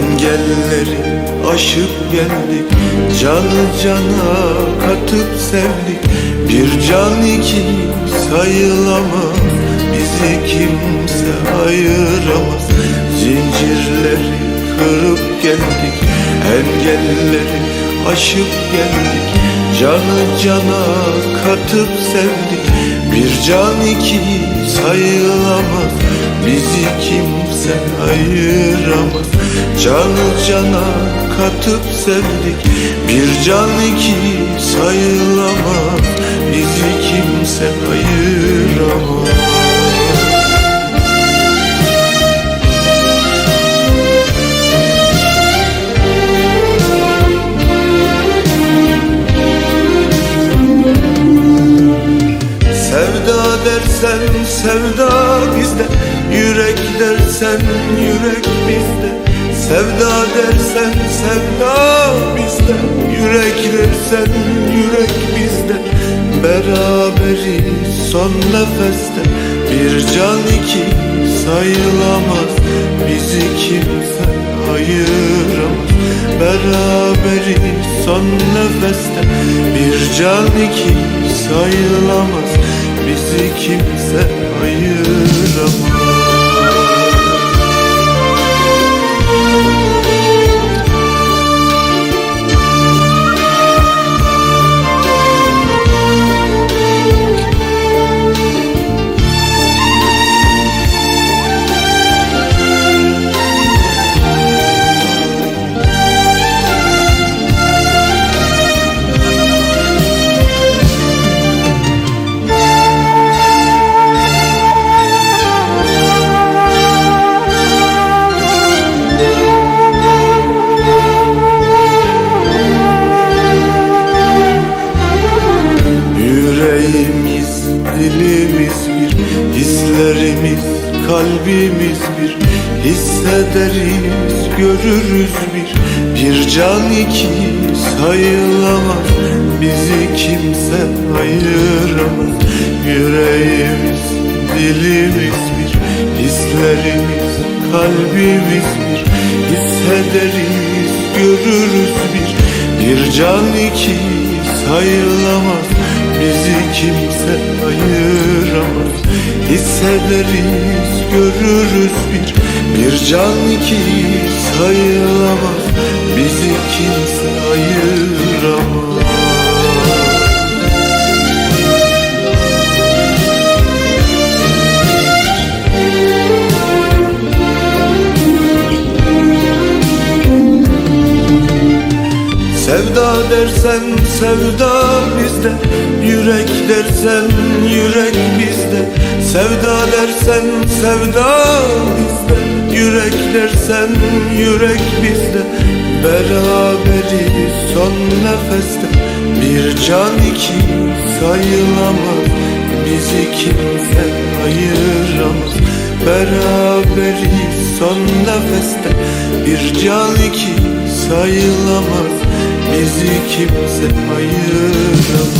Engelleri aşıp geldik Can cana katıp sevdik. Bir can iki sayılamaz Bizi kimse ayıramaz. Zincirleri kırıp geldik Engelleri aşıp geldik. Canı cana katıp sevdik Bir can iki sayılamaz. Bizi kimse ayıramaz. Canı cana katıp sevdik. Bir can iki sayılamaz. Bizi kimse ayıramaz dersen sevda bizde. Yürek dersen yürek bizde. Sevda dersen sevda bizde. Yürek dersen yürek bizde. Beraberiz son nefeste. Bir can iki sayılamaz. Bizi kimse ayıramaz. Beraberiz son nefeste. Bir can iki sayılamaz Bizi kimse ayıramaz kalbimiz bir Hissederiz, görürüz bir. Bir can iki sayılamaz Bizi kimse ayıramaz. Yüreğimiz, dilimiz bir Hislerimiz, kalbimiz bir. Hissederiz, görürüz bir. Bir can iki sayılamaz Bizi kimse ayıramaz Hissederiz, görürüz bir. Bir can iki sayılamaz. Bizi kimse ayıramaz Sevda dersen sevda bizde Yürek dersen yürek bizde. Sevda dersen sevda bizde Yürek dersen yürek bizde. Beraberiz son nefeste Bir can iki sayılamaz. Bizi kimse ayıramaz. Beraberiz son nefeste Bir can iki sayılamaz bizi kimse ayıramaz